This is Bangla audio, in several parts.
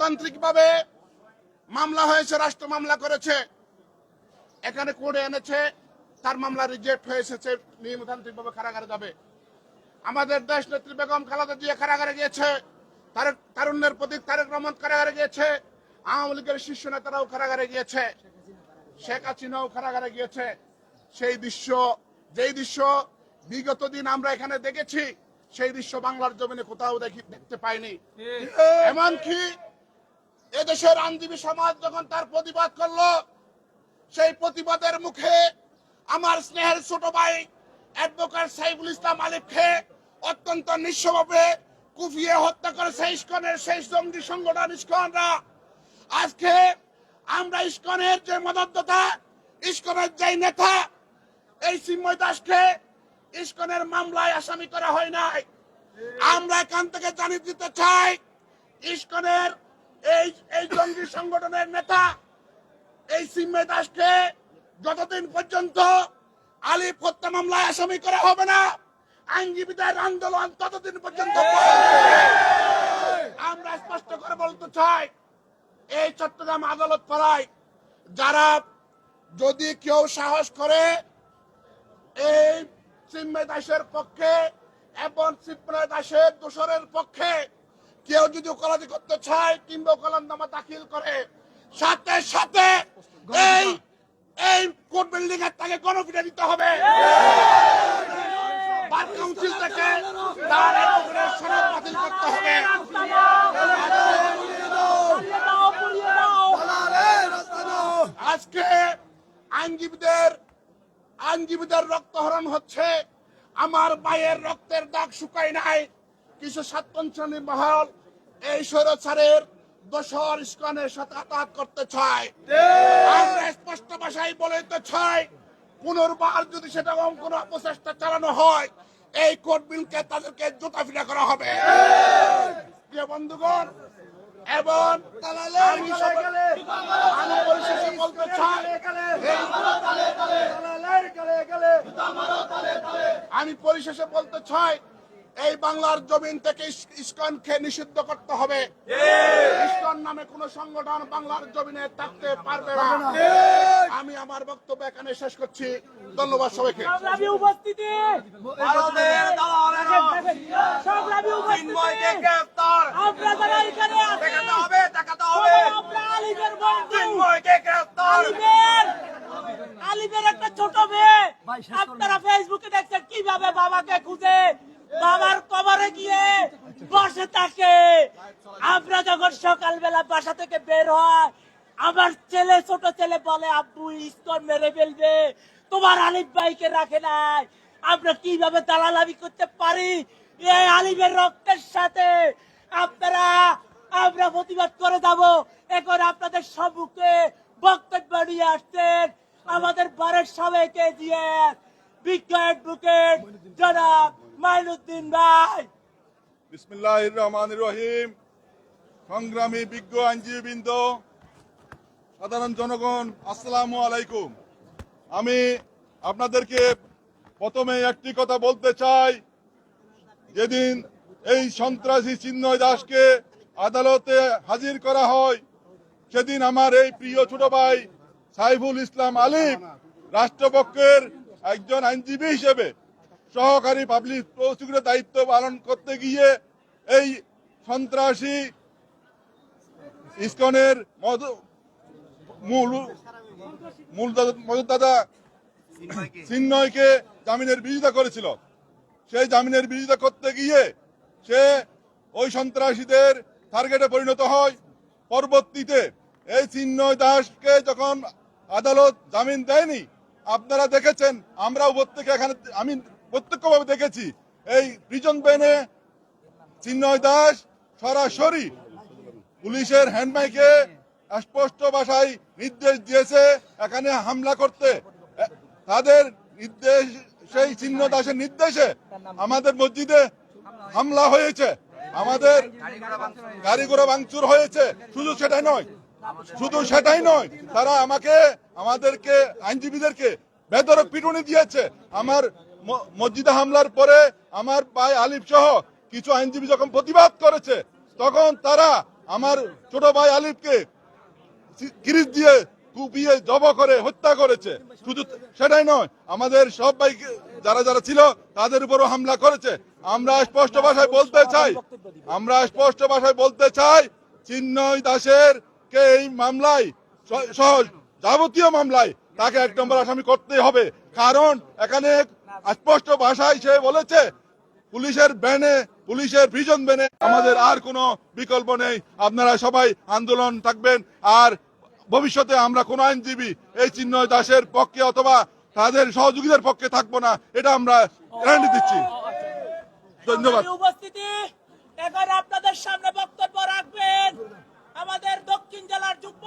তান্ত্রিকভাবে মামলা হয়েছে রাষ্ট্র মামলা করেছে। এখানে কোর্টে এনেছে তার মামলা রিজেক্ট হয়ে এসেছে নিয়মতান্ত্রিকভাবে কারাগারে যাবে। আমাদের দেশ নেত্রী বেগম খালেদা জিয়া কারাগারে গিয়েছে তারেক তারুণ্যের প্রতীক তারেক রহমান কারাগারে গিয়েছে আওয়ামী লীগের শীর্ষ নেতারাও কারাগারে গিয়েছে শেখ হাসিনাও কারাগারে গিয়েছে। সেই দৃশ্য যেই দৃশ্য বিগত দিন আমরা এখানে দেখেছি সেই দৃশ্য বাংলার জমিনে কোথাও দেখি দেখতে পাইনি। এমনকি এদেশের আইনজীবী সমাজ যখন তার প্রতিবাদ করল, সেই প্রতিবাদের মুখে আমার স্নেহের ছোট ভাই অ্যাডভোকেট সাইফুল ইসলাম আলিফকে অত্যন্ত নিঃস্বভাবে কুফিয়ে হত্যা করেছে ইস্কনের সেই জঙ্গি সংগঠন ইস্কনরা। আজকে আমরা ইস্কনের যে মদতদাতা ইস্কনের যে নেতা, এই চিন্ময় দাসকে ইস্কনের মামলায় আসামি করা হয় নাই। আমরা এখান থেকে জানিয়ে দিতে চাই, ইস্কনের এই এই জঙ্গি সংগঠনের নেতা, এই সিম্মে দাসকে যতদিন পর্যন্ত আলিফ হত্যা মামলায় আসামি করা হবে না, আইনজীবীদের আন্দোলন ততদিন পর্যন্ত আমরা স্পষ্ট করে বলতে চাই, এই চট্টগ্রাম আদালত পাড়ায় যারা যদি কেউ সাহস করে এই চিন্ময় দাসের পক্ষে এবং চিন্ময় দাসের দোসরের পক্ষে কেউ যদি ওকালাতি করতে চায় কিংবা ওকালাতনামা দাখিল করে, সাথে সাথে এই এই কোর্ট বিল্ডিং এর তাকে গণপিটা দিতে হবে। থেকে আজকে আইনজীবীদের আইনজীবীদের হচ্ছে। আমার ভাইয়ের রক্তের দাগ শুকায় নাই। কিছু সাতপঞ্চানী মহল এই স্বৈরাচারের দোসর ইস্কনের সাথে আঘাত করতে চায়। আমরা স্পষ্ট ভাষায় বলতে চাই পুনর্বার যদি সেটা কোনো অপচেষ্টা চালানো হয় এই কোর্ট বিলকে তাদেরকে জুতা ফিরা করা হবে। প্রিয় বন্ধুগণ এবং আমি পরিশেষে বলতে চাই আমি পরিশেষে বলতে চাই এই বাংলার জমিন থেকে ইস- ইস্কনকে নিষিদ্ধ করতে হবে। ইস্কন নামে কোন সংগঠন বাংলার জমিনে থাকতে পারবে না। আমি আমার বক্তব্য এখানে শেষ করছি। ধন্যবাদ সবাইকে। আলিমের একটা ছোট মেয়ে। আপনারা ফেসবুকে দেখছেন কীভাবে বাবাকে খুঁজে বাবার কবরে গিয়ে বসে থাকে। আমরা যখন সকালবেলা বাসা থেকে বের হয়, আমার ছেলে, ছোট ছেলে বলে, আব্বু ইস্কন মেরে ফেলবে। তোমার আলিফ ভাইকে রাখে নাই। আমরা কীভাবে দালালামি করতে পারি? এই রক্তের সাথে আপনারা, আমরা প্রতিবাদ করে যাব। এখন আপনাদের সম্মুখে বক্তব্য নিয়ে আসছেন আমাদের বারের সবাইকে দিয়ে বিজ্ঞ অ্যাডভোকেট জনাব মাইনুদ্দিন ভাই। বিসমিল্লাহ রহমান রহিম। সংগ্রামী বিজ্ঞ আইনজীবীবৃন্দ, সাধারণ জনগণ, আসসালামু আলাইকুম। আমি আপনাদেরকে প্রথমে একটি কথা বলতে চাই। যেদিন এই সন্ত্রাসী চিন্ময় দাসকে আদালতে হাজির করা হয়, সেদিন আমার এই প্রিয় ছোট ভাই সাইফুল ইসলাম আলিফ রাষ্ট্রপক্ষের একজন আইনজীবী হিসেবে সহকারী পাবলিক প্রসিকিউটর দায়িত্ব পালন করতে গিয়ে এই সন্ত্রাসী ইসকনের মূল চিন্ময়কে জামিনের বিরোধিতা করেছিল। সেই জামিনের বিরোধিতা করতে গিয়ে সে ওই সন্ত্রাসীদের টার্গেটে পরিণত হয়। পরবর্তীতে এই চিন্ময় দাসকে যখন আদালত জামিন দেয়নি, আপনারা দেখেছেন, আমরা প্রত্যেকে এখানে, আমি প্রত্যক্ষভাবে দেখেছি। এই প্রিজন বেনে চিন্ময় দাস সরাসরি পুলিশের হ্যান্ডমাইকে স্পষ্ট ভাষায় নির্দেশ দিয়েছে, এখানে হামলা করতে। তাদের নির্দেশ, সেই চিহ্ন দাসের নির্দেশে আমাদের মসজিদে হামলা হয়েছে। আমাদের গাড়ি ঘোড়া ভাঙচুর হয়েছে। শুধু সেটাই নয়, শুধু সেটাই নয়, তারা আমাকে, আমাদেরকে, আইনজীবীদেরকে বেদরক পিটুনি দিয়েছে। আমার মসজিদে হামলার পরে আমার ভাই আলিফ সহ কিছু আইনজীবী যখন প্রতিবাদ করেছে, তখন তারা আমার ছোট ভাই আলিফকে কিরিচ দিয়ে কুপিয়ে জব করে, হত্যা করেছে। শুধু সেটাই নয়, আমাদের সব ভাই যারা যারা ছিল, তাদের উপরও হামলা করেছে। আমরা স্পষ্ট ভাষায় বলতে চাই, আমরা স্পষ্ট ভাষায় বলতে চাই, চিন্ময় দাসের কে এই মামলায় সহ যাবতীয় মামলায় তাকে এক নম্বর আসামি করতে হবে। কারণ এখানে স্পষ্ট ভাষায় সে বলেছে, পুলিশের ব্যানে পুলিশের প্রিজন ব্যানে আমাদের আর কোনো বিকল্প নেই। আপনারা সবাই আন্দোলন থাকবেন আর ভবিষ্যতে আমরা কোন আইনজীবী এই চিন্ময় দাসের পক্ষে অথবা তাদের সহযোগীদের পক্ষে থাকব না, এটা আমরা গ্যারান্টি দিচ্ছি। ধন্যবাদ। উপস্থিতি এখন আপনাদের সামনে বক্তব্য রাখবেন। আমাদের দক্ষিণ জেলার যুগ্ম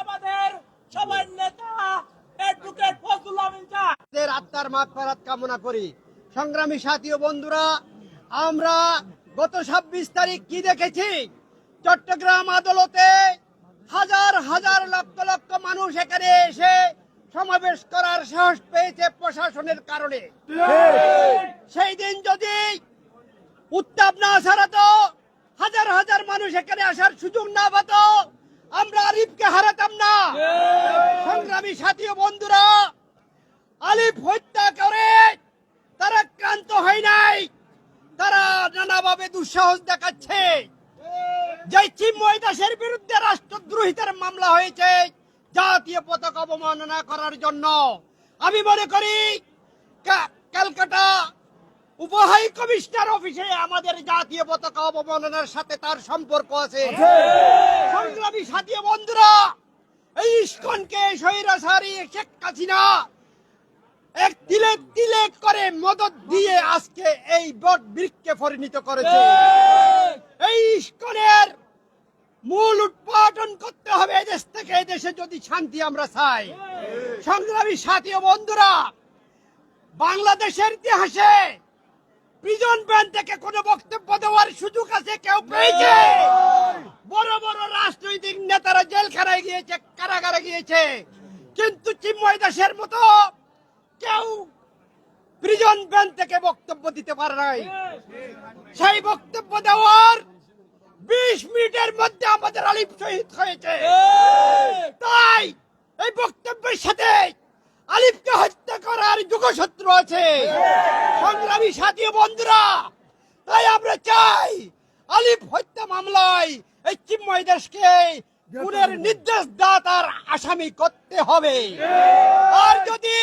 আমাদের সবার নেতা কামনা করি। সংগ্রামী সাথী ও বন্ধুরা, আমরা গত ছাব্বিশ তারিখ কি দেখেছি? চট্টগ্রাম আদালতে হাজার হাজার লক্ষ লক্ষ মানুষ এখানে এসে সমাবেশ করার সাহস পেয়েছে প্রশাসনের কারণে। সেই দিন যদি উত্তাপ না ছাড়াতো, হাজার হাজার মানুষ এখানে আসার সুযোগ না পেত আমরা আরিফকে হারাতাম না। সংগ্রামী সাথী বন্ধুরা, আলিফ হত্যা করে, তারা ক্লান্ত হয় নাই। তারা নানাভাবে দুঃসাহস দেখাচ্ছে। যে চিন্ময় দাসের বিরুদ্ধে রাষ্ট্রদ্রোহিতার মামলা হয়েছে, জাতীয় পতাকা অবমাননা করার জন্য। আমি মনে করি ক্যালকাটা উপহাই কমিশনার অফিসে আমাদের জাতীয় পতাকা অবমাননার সাথে তার সম্পর্ক আছে। সংগ্রামী সাথী বন্ধুরা এই ইস্কনকে স্বৈরাচারী শেখ হাসিনা এক তিলে তিলে করে মদত দিয়ে আজকে এই বট বৃক্ষে পরিণত করেছে। এই ইস্কনের মূল উৎপাদন করতে হবে এদেশ থেকে এদেশে যদি শান্তি আমরা চাই। সংগ্রামী সাথী বন্ধুরা বাংলাদেশের ইতিহাসে প্রিজন ব্যান থেকে কোনো বক্তব্য দেওয়ার সুযোগ আছে? কেউ পেয়েছে? বড় বড় রাজনৈতিক নেতারা জেলখানায় গিয়েছে কারাগারে গিয়েছে। কিন্তু চিন্ময় দাসের মতো কেউ প্রিজন ব্যান থেকে বক্তব্য দিতে পারে নাই। সেই বক্তব্য দেওয়ার বিশ মিনিটের মধ্যে আমাদের আলিফ শহীদ হয়েছে। তাই এই বক্তব্যের সাথে আলিফকে হত্যা করার যুগশত্রু আছে। সংগ্রামী সাথী বন্ধুরা, তাই আমরা চাই আলিফ হত্যা মামলায় এই চিন্ময় দেশকে খুনের নির্দেশ দাতার আসামি করতে হবে। আর যদি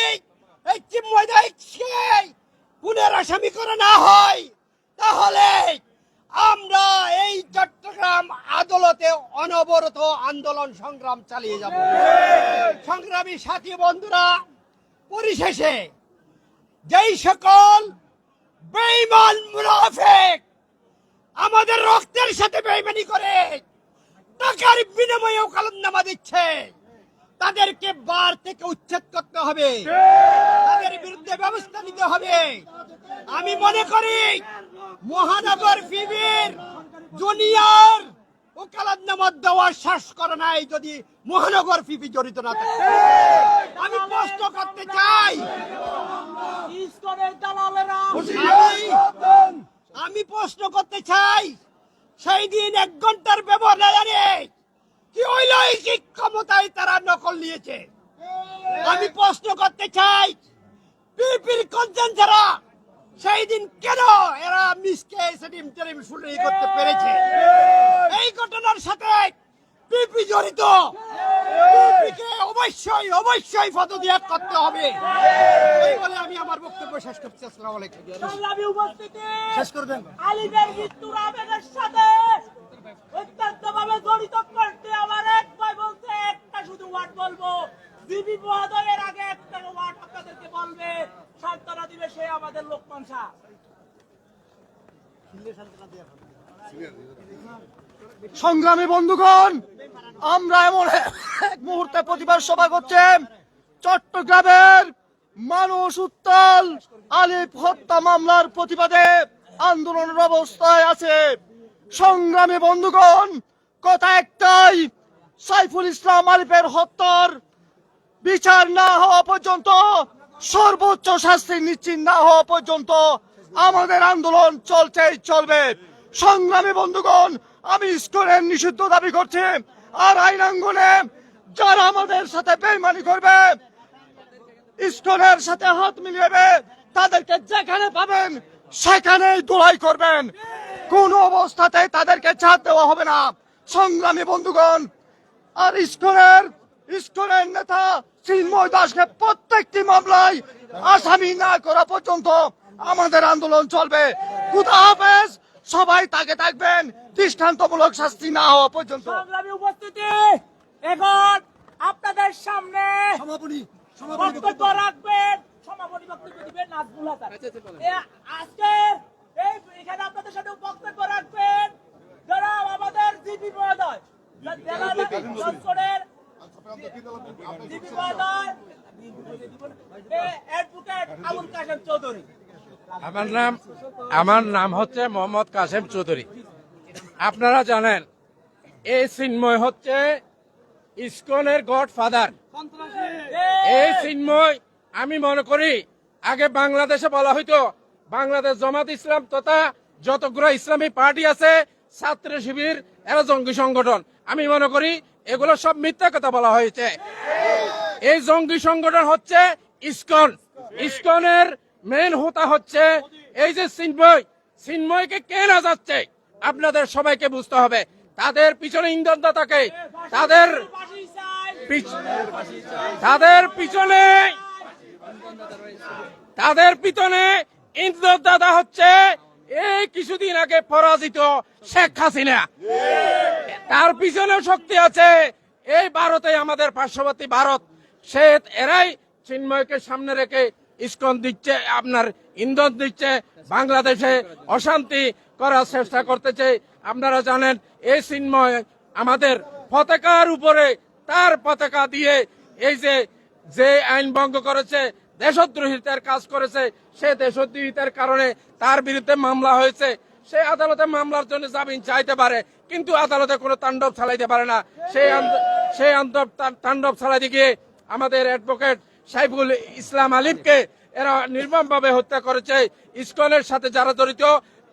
এই চিন্ময় দাসকে খুনের আসামি করা না হয়, তাহলে আমরা এই চট্টগ্রাম আদালতে অনবরত আন্দোলন সংগ্রাম চালিয়ে যাব। সংগ্রামী সাথী বন্ধুরা পরিশেষে যেই সকল বেঈমান মুনাফেক আমাদের রক্তের সাথে বেইমানি করে, টাকার বিনিময়ে ওকালতনামা দিচ্ছে, তাদেরকে বার থেকে উচ্ছেদ করতে হবে। তাদের বিরুদ্ধে ব্যবস্থা নিতে হবে। আমি মনে করি মহানগর ফিবির জুনিয়র ওকালতনামা দেওয়ার শ্বাস করে নাই যদি মহানগর ফিবি জড়িত না থাকে। আমি প্রশ্ন করতে চাই। আমি- প্রশ্ন করতে চাই, সেই দিন এক ঘণ্টার ব্যবধানে কি ঐলৈকিক ক্ষমতায় তারা নকল নিয়েছে। আমি প্রশ্ন করতে চাই পিপির কনসেন্সারা সেই দিন কেন এরা মিসকে সেটি ইন্টারিম শুটিং করতে পেরেছে? এই ঘটনার সাথে পিপি জড়িত। পিপিকে অবশ্যই অবশ্যই পদত্যাগ করতে হবে। এই বলে আমি আমার বক্তব্য শেষ করছি। আসসালামু আলাইকুম। সংগ্রামী উপস্থিতি শেষ করবেন আলিমের মৃত্যুর আবেগের সাথে অত্যন্ত ভাবে জড়িত করতে আমার এক ভাই বলতে একটা শুধু ওয়ার্ড বলব জিবি মহোদয়ের আগে একটা ওয়ার্ড আপনাদেরকে বলবে সান্ত্বনা দিবে সে আমাদের লোকমান শাহ সংগ্রামী বন্ধুগণ, আমরা এমন এক মুহূর্তে প্রতিবাদ সভা করছেন চট্টগ্রামের মানুষ উত্তাল আলিফ হত্যা মামলার প্রতিবাদে আন্দোলনের অবস্থায় আছে। সংগ্রামী বন্ধুগণ, কথা একটাই, সাইফুল ইসলাম আলিফের হত্যার বিচার না হওয়া পর্যন্ত, সর্বোচ্চ শাস্তি নিশ্চিত না হওয়া পর্যন্ত আমাদের আন্দোলন চলছেই চলবে। সংগ্রামী বন্ধুগণ, আমি স্কুলের নিষিদ্ধ দাবি করছি, আর আইনাঙ্গনে যারা আমাদের সাথে বেইমানি করবে ইস্কনের সাথে হাত মিলিয়ে তাদেরকে যেখানে পাবেন, সেখানেই দোলাই করবেন। কোন অবস্থাতে তাদেরকে ছাড় দেওয়া হবে না। সংগ্রামী বন্ধুগণ, আর স্কুলের ইস্কনের নেতা চিন্ময় দাসকে প্রত্যেকটি মামলায় আসামি না করা পর্যন্ত আমাদের আন্দোলন চলবে। খুদা হাফেজ সবাই তাকে থাকবেন। দৃষ্টান্তমূলক শাস্তি না হওয়া পর্যন্ত। উপস্থিতি এখন আপনাদের সামনে বক্তব্য রাখবেন। সমাপনী বক্তব্য দিবেন নাজমুল হাসান। আজকে এই এখানে আপনাদের সাথে বক্তব্য রাখবেন। যারা আমাদের জিপি মহোদয় জিপি মহোদয় অ্যাডভোকেট আবুল কাশেম চৌধুরী। আমার নাম আমার নাম হচ্ছে মোহাম্মদ কাসেম চৌধুরী। আপনারা জানেন, এই চিন্ময় হচ্ছে ইসকনের গড ফাদার এই চিন্ময়, আমি মনে করি, আগে বাংলাদেশে বলা হইতো, বাংলাদেশ জমাত ইসলাম তথা যতগুলো ইসলামী পার্টি আছে, ছাত্র শিবির, এরা জঙ্গি সংগঠন। আমি মনে করি, এগুলো সব মিথ্যা কথা বলা হয়েছে। এই জঙ্গি সংগঠন হচ্ছে ইসকন। ইসকনের মেন হোতা হচ্ছে এই যে চিন্ময় চিন্ময়কে কে না যাচ্ছে? আপনাদের সবাইকে বুঝতে হবে। তাদের পিছনে ইন্ধনদাতাকে তাদের তাদের পিছনে তাদের পিছনে ইন্ধনদাতা হচ্ছে। এই কিছুদিন আগে পরাজিত শেখ হাসিনা। তার পিছনে শক্তি আছে। এই ভারতে আমাদের পার্শ্ববর্তী ভারত, সে এরাই চিন্ময়কে সামনে রেখে ইস্কন দিচ্ছে, আপনার ইন্ধন দিচ্ছে, বাংলাদেশে অশান্তি করার চেষ্টা করতেছে। আপনারা জানেন, এই চিন্ময় আমাদের পতাকার উপরে তার পতাকা দিয়ে এই যে যে আইন ভঙ্গ করেছে দেশদ্রোহিতার কাজ করেছে, সে দেশদ্রোহিতার কারণে তার বিরুদ্ধে মামলা হয়েছে। সে আদালতে মামলার জন্য জামিন চাইতে পারে, কিন্তু আদালতে কোনো তাণ্ডব চালাইতে পারে না। সেই সেই তাণ্ডব চালাইতে গিয়ে আমাদের অ্যাডভোকেট সাইফুল ইসলাম আলিফকে এরা নির্মমভাবে হত্যা করেছে। ইসকনের সাথে যারা জড়িত,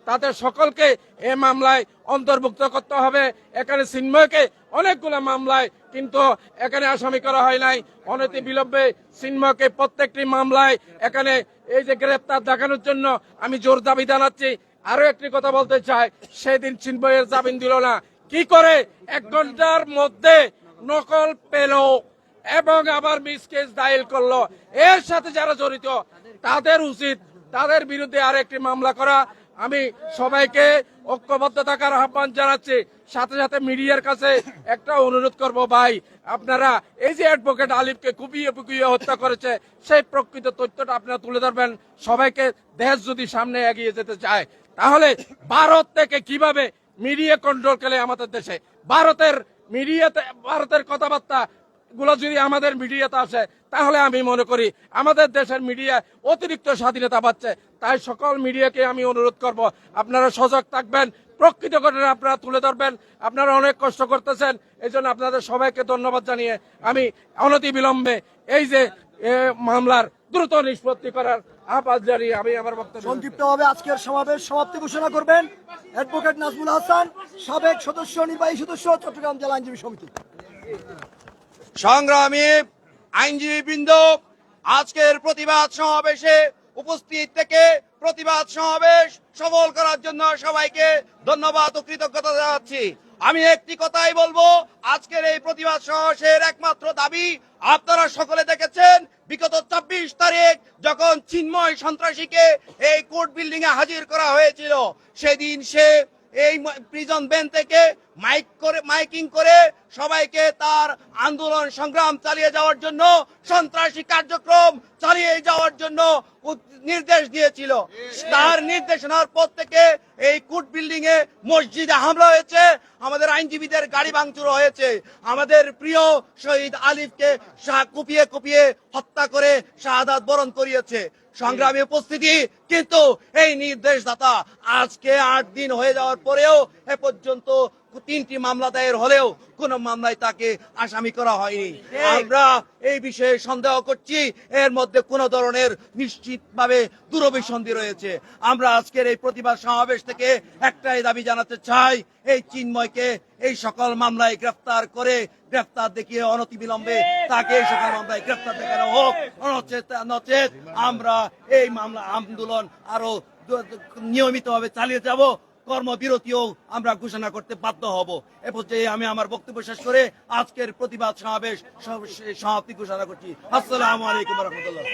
তাদের সকলকে এ মামলায় অন্তর্ভুক্ত করতে হবে। এখানে চিন্ময়কে অনেকগুলো মামলায়, কিন্তু এখানে আসামি করা হয় নাই। অনতি বিলম্বে চিন্ময়কে প্রত্যেকটি মামলায় এখানে এই যে গ্রেপ্তার দেখানোর জন্য আমি জোর দাবি জানাচ্ছি। আরও একটি কথা বলতে চাই, সেদিন চিন্ময়ের জামিন দিল না। কি করে এক ঘণ্টার মধ্যে নকল পেল? এবং আবার মিস কেস দায়ের করল। এর সাথে যারা জড়িত, তাদের উচিত, তাদের বিরুদ্ধে আর একটি মামলা করা। আমি সবাইকে ঐক্যবদ্ধ থাকার আহ্বান জানাচ্ছি। সাথে সাথে মিডিয়ার কাছে একটা অনুরোধ করব, ভাই, আপনারা এই যে অ্যাডভোকেট আলিফকে কুপিয়ে কুপিয়ে হত্যা করেছে, সেই প্রকৃত তথ্যটা আপনারা তুলে ধরবেন। সবাইকে দেশ যদি সামনে এগিয়ে যেতে চায়, তাহলে ভারত থেকে কীভাবে মিডিয়া কন্ট্রোল করে আমাদের দেশে? ভারতের মিডিয়াতে, ভারতের কথাবার্তা গুলো যদি আমাদের মিডিয়াতে আসে, তাহলে আমি মনে করি আমাদের দেশের মিডিয়া অতিরিক্ত স্বাধীনতা পাচ্ছে। তাই সকল মিডিয়াকে আমি অনুরোধ করব, আপনারা সজাগ থাকবেন, প্রকৃত ঘটনা আপনারা তুলে ধরবেন। আপনারা অনেক কষ্ট করতেছেন এই জন্য আপনাদের সবাইকে ধন্যবাদ জানিয়ে আমি অনতি বিলম্বে এই যে মামলার দ্রুত নিষ্পত্তি করার আহ্বান জানিয়ে আমি আমার বক্তব্য সংক্ষিপ্তভাবে আজকের সমাবেশ সমাপ্তি ঘোষণা করবেন অ্যাডভোকেট নাজমুল হাসান, সাবেক সদস্য, নির্বাহী সদস্য, চট্টগ্রাম জেলা আইনজীবী সমিতি। সংগ্রামী আইনজীবী বৃন্দ আজকের প্রতিবাদ সমাবেশে উপস্থিত থেকে প্রতিবাদ সমাবেশ সফল করার জন্য সবাইকে ধন্যবাদ ও কৃতজ্ঞতা জানাচ্ছি। আমি একটি কথাই বলব, আজকের এই প্রতিবাদ সমাবেশের একমাত্র দাবি, আপনারা সকলে দেখেছেন, বিগত চব্বিশ তারিখ যখন চিন্ময় সন্ত্রাসীকে এই কোর্ট বিল্ডিং এ হাজির করা হয়েছিল, সেদিন সে এই প্রিজন ব্যান থেকে মাইক করে মাইকিং করে সবাইকে তার আন্দোলন সংগ্রাম চালিয়ে যাওয়ার জন্য সন্ত্রাসী কার্যক্রম চালিয়ে যাওয়ার জন্য নির্দেশ দিয়েছিল। তার নির্দেশনার পর থেকে এই কোর্ট বিল্ডিং এ মসজিদে হামলা হয়েছে। আমাদের আইনজীবীদের গাড়ি ভাঙচুর হয়েছে। আমাদের প্রিয় শহীদ আলিফকে শাহ কুপিয়ে কুপিয়ে হত্যা করে শাহাদাত বরণ করিয়েছে। সংগ্রামী উপস্থিতি কিন্তু এই নির্দেশদাতা আজকে আট দিন হয়ে যাওয়ার পরেও এ পর্যন্ত তিনটি মামলা দায়ের হলেও কোনো মামলায় তাকে আসামি করা হয়নি। আমরা এই বিষয়ে সন্দেহ করছি, এর মধ্যে কোনো ধরনের নিশ্চিতভাবে দূরভিসন্ধি রয়েছে। আমরা আজকের এই প্রতিবাদ সমাবেশ থেকে একটাই দাবি জানাতে চাই, এই চিন্ময়কে এই সকল মামলায় গ্রেফতার করে গ্রেফতার দেখিয়ে অনতিবিলম্বে তাকে এই সকল মামলায় গ্রেফতার দেখানো হোক নচেত আমরা এই মামলা আন্দোলন আরও নিয়মিতভাবে চালিয়ে যাব। কর্মবিরতিও আমরা ঘোষণা করতে বাধ্য হব। এ পর্যায়ে আমি আমার বক্তব্য শেষ করে আজকের প্রতিবাদ সমাবেশ সমাপ্তি ঘোষণা করছি। আসসালাম আলাইকুম রহমতুল্লাহ।